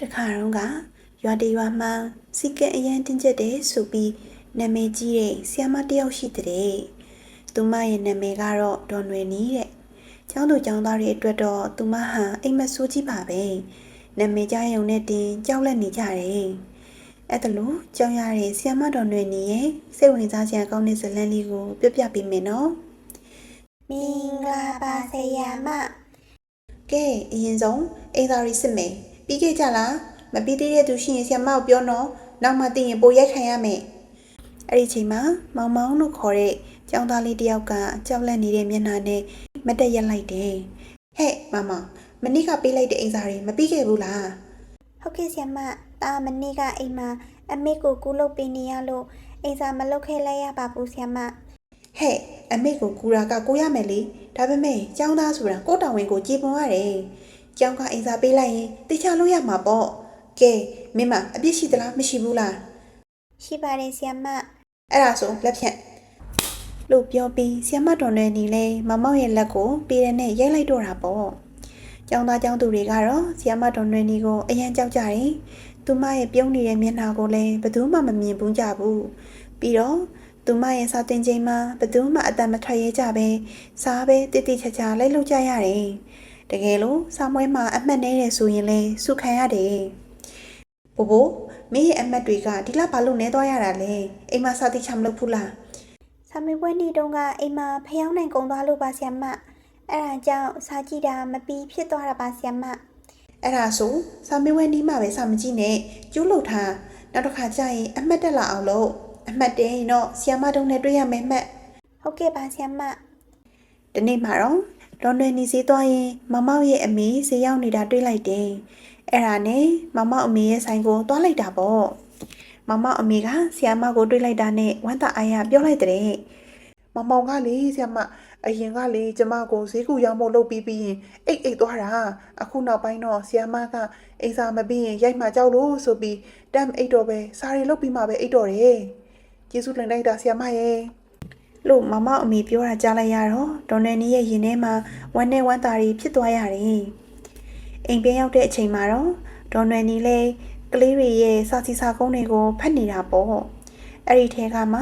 တခါတော့ကရွာတရွာမှာစီကံအရန်တင်းကျပ်တယ်ဆိုပြီးနာမည်ကြီးတဲ့ဆီယမတစ်ယောက်ရှိတဲ့သူမရဲ့နာမည်ကတော့ဒေါ်နွယ်နီတဲ့ကျောင်းသူကျောင်းသားတွေအတွက်တော့သူမဟာအိမ်မဆိုးကြီးပါပဲနာမည်ကြရုံနဲ့တင်ကြောက်လက်နေကြတယ်အဲ့ဒါလို့ကြောက်ရတဲ့ဆီယမဒေါ်နွယ်နီရဲ့စိတ်ဝင်စားစရာကောင်းတဲ့ဇာတ်လမ်းလေးကိုပြပြပေးမယ်နော်မင်္ဂလာပါဆရာမကဲအရင်ဆုံးအိမ်သာရီစစ်မယ် ပြီးခဲ့ကြလားမပြီးသေးတဲ့သူရှိရင်ဆရာမကိုပြောနော်နောက်မှသိရင်ပိုရိုက်ခံရမယ်အဲ့ဒီချိန်မှာမောင်မောင်လို့ခေါ်တဲ့ကျောင်းသားလေးတစ်ယောက်ကကြောက်လန့်နေတဲ့မျက်နှာနဲ့မတ်တက်ရက်လိုက်တယ်ဟဲ့မမမနေ့ကပေးလိုက်တဲ့အိမ်သာရီမပြီးခဲ့ဘူးလားဟုတ်ကဲ့ဆရာမတာမနေ့ကအိမ်မှာအမေကိုကူလုပ်ပေးနေရလို့အိမ်စာမလုပ်ခဲလိုက်ရပါဘူးဆရာမဟဲ့အမေကိုကူရာကကိုရမယ်လေဒါပေမဲ့ကျောင်းသားဆိုတာကိုယ့်တာဝန်ကိုကြည်ပွန်ရတယ် ကျောင်းကအိမ်သာပေးလိုက်ရင်တေချာလို့ရမှာပေါ့ကဲမင်းမအပြစ်ရှိသလားမရှိဘူးလားရှိပါတယ်ဆရာမအဲ့ဒါဆိုလက်ဖြတ်လို့ပြောပြီးဆီယမတော်နယ်နီလဲမမောက်ရဲ့လက်ကိုပေးရနဲ့ရိုက်လိုက်တော့တာပေါ့ကျောင်းသားကျောင်းသူတွေကတော့ဆီယမတော်နယ်နီကိုအရန်ကြောက်ကြတယ်သူမရဲ့ပြုံးနေတဲ့မျက်နှာကိုလည်းဘယ်သူမှမမြင်ဘူးကြဘူးပြီးတော့သူမရဲ့စာတင်ချိန်မှာဘယ်သူမှအတန်မထွက်ရဲကြပဲစားပဲတိတိချာချာလိုက်လုပ်ကြရတယ် တကယ်လို့စာမွေးမှာအမှတ်နေတယ်ဆိုရင်လဲစုခံရတယ်ဘိုးဘိုးမင်းရဲ့အမှတ်တွေကဒီလောက်ဘာလို့နေသွားရတာလဲအိမ်မှာစာတိချမလုပ်ဘူးလားစာမေးပွဲနေ့တုန်းကအိမ်မှာဖျောင်းနိုင်ကုန်သွားလို့ပါဆရာမအဲ့ဒါကြောင့်စာကြည့်တာမပြီးဖြစ်သွားတာပါဆရာမအဲ့ဒါဆိုစာမေးပွဲနီးမှပဲစာမကြည့်နဲ့ကျိုးလို့ထားနောက်တစ်ခါကျရင်အမှတ်တက်လာအောင်လို့အမှတ်တင်ရင်တော့ဆီယမတုံးနဲ့တွေ့ရမယ်မှတ်ဟုတ်ကဲ့ပါဆရာမဒီနေ့မှာတော့ ဒေါ်နွယ်နီစီသွားရင်မမောက်ရဲ့အမေဈေးရောက်နေတာတွေ့လိုက်တယ်အဲ့ဒါနဲ့မမောက်အမေရဲ့ဆိုင်ကိုသွားလိုက်တာပေါ့မမောက်အမေကဆီယမကိုတွေ့လိုက်တာနဲ့ဝမ်းသာအားရပြောလိုက်တဲ့မမောင်ကလေဆရာမအရင်ကလေကျမကိုဈေးကူရောက်ဖို့လုပ်ပြီးပြီးရင်အိတ်အိတ်သွားတာအခုနောက်ပိုင်းတော့ဆရာမကအိမ်စာမပြီးရင်ရိုက်မှကြောက်လို့ဆိုပြီးတမ်အိတ်တော့ပဲစားရီလုပ်ပြီးမှပဲအိတ်တော့တယ်ကျေးဇူးတင်လိုက်တာဆရာမရဲ့ လို့မမောက်အမေပြောတာကြားလိုက်ရတော့ဒေါ်နယ်နီရဲ့ရင်ထဲမှာဝမ်းနဲ့ဝမ်းသာတွေဖြစ်သွားရတယ်။အိမ်ပြန်ရောက်တဲ့အချိန်မှာတော့ဒေါ်နယ်နီလည်းကလေးတွေရဲ့စာစီစာကုန်းတွေကိုဖတ်နေတာပေါ့။အဲ့ဒီထဲကမှ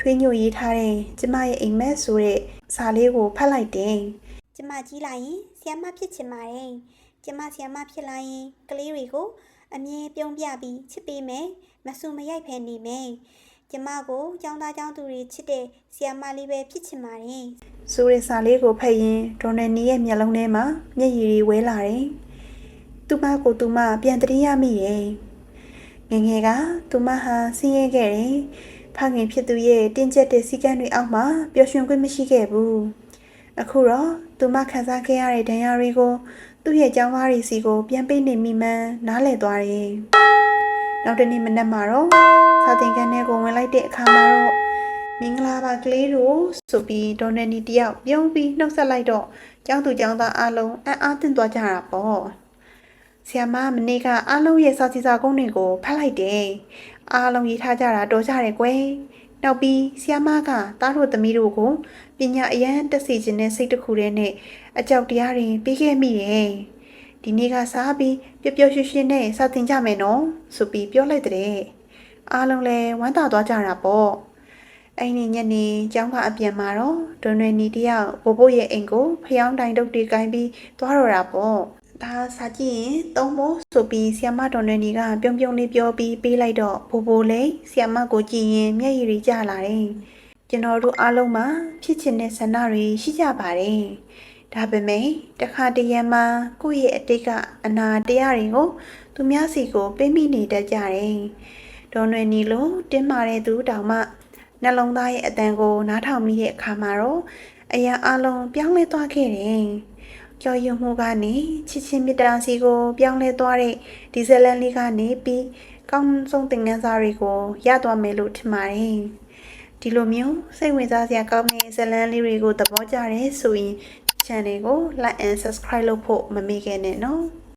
ထွေးညိုရေးထားတဲ့ကျမရဲ့အိမ်မက်ဆိုတဲ့စာလေးကိုဖတ်လိုက်တယ်ကျမကြီးလာရင်ဆီယမဖြစ်ချင်ပါတယ်ကျမဆီယမဖြစ်လာရင်ကလေးတွေကိုအမြဲပြုံးပြပြီးချစ်ပေးမယ်မဆူမရိုက်ဖဲနေမယ် ကျမကိုចောင်းသားចောင်းသူတွေချစ်တဲ့ဆီယမလေးပဲဖြစ်ချင်ပါတယ်။ဆိုတဲ့စာလေးကိုဖတ်ရင်ဒေါ်နယ်နီရဲ့မျက်လုံးထဲမှာမျက်ရည်တွေဝဲလာတယ်။သူမကိုသူမပြန်တရိရမိတယ်။ငယ်ငယ်ကသူမဟာဆင်းရဲခဲ့တယ်။ဖခင်ဖြစ်သူရဲ့တင်းကျပ်တဲ့စည်းကမ်းတွေအောက်မှာပျော်ရွှင်ခွင့်မရှိခဲ့ဘူး။အခုတော့သူမခံစားခဲ့ရတဲ့ဒဏ်ရာတွေကိုသူ့ရဲ့ကျောင်းသားတွေစီကိုပြန်ပေးနေမိမှန်းနားလည်သွားတယ်။ နောက်တနေ့မနက်မှာတော့စာသင်ခန်းထဲကိုဝင်လိုက်တဲ့အခါမှာတော့မင်္ဂလာပါကလေးတို့ဆိုပြီးဒေါ်နယ်နီတယောက်ပြုံးပြီးနှုတ်ဆက်လိုက်တော့ကျောင်းသူကျောင်းသားအလုံးအံ့အားသင့်သွားကြတာပေါ့။ဆီယမမနေ့ကအားလုံးရဲ့စာစီစာကုန်းတွေကိုဖတ်လိုက်တယ်။အားလုံးရေးထားကြတာတော်ကြတယ်ကွယ်။နောက်ပြီးဆီယမကသားတို့သမီးတို့ကိုပညာအရန်တက်စီခြင်းနဲ့စိတ်တစ်ခုတည်းနဲ့အကြောက်တရားတွေပြီးခဲ့မိရဲ့။ ဒီနေ့ကစားပြီးပျော်ပျော်ရွှင်ရွှင်နဲ့စာသင်ကြမယ်နော်ဆိုပြီးပြောလိုက်တဲ့။အားလုံးလည်းဝမ်းသာသွားကြတာပေါ့။အဲ့ဒီညနေကျောင်းကအပြန်မှာတော့ဒွန်တွင်နီတယောက်ဘိုးဘိုးရဲ့အိမ်ကိုဖျောင်းတိုင်တုတ်တွေကင်ပြီးသွားတော့တာပေါ့။ဒါစာကြည့်ရင်သုံးဖို့ဆိုပြီးဆီယမဒွန်တွင်နီကပြုံးပြုံးလေးပြောပြီးပေးလိုက်တော့ဘိုးဘိုးလည်းဆီယမကိုကြည့်ရင်မျက်ရည်တွေကျလာတယ်။ကျွန်တော်တို့အားလုံးမှာဖြစ်ချင်တဲ့ဆန္ဒတွေရှိကြပါတယ်။ ဒါပေမဲ့တခါတရံမှာကိုယ့်ရဲ့အတိတ်ကအနာတရားတွေကိုသူများစီကိုပေးမိနေတတ်ကြတယ်။ဒေါ်နွယ်နီလိုတင်းမာတဲ့သူတောင်မှနှလုံးသားရဲ့အတန်ကိုနားထောင်မိတဲ့အခါမှာတော့အရာအလုံးပြောင်းလဲသွားခဲ့တယ်။ကြော်ရွံ့မှုကနေချစ်ချင်းမြတ်တာစီကိုပြောင်းလဲသွားတဲ့ဒီဇလန်လေးကနေပြီးကောင်းဆုံးသင်ခန်းစာတွေကိုရသွားမယ်လို့ထင်ပါတယ်။ဒီလိုမျိုးစိတ်ဝင်စားစရာကောင်းတဲ့ဇလန်လေးတွေကိုသဘောကျတယ်ဆိုရင် channel ကို like and subscribe လုပ်ဖို့မမေ့ခဲ့နဲ့နော်။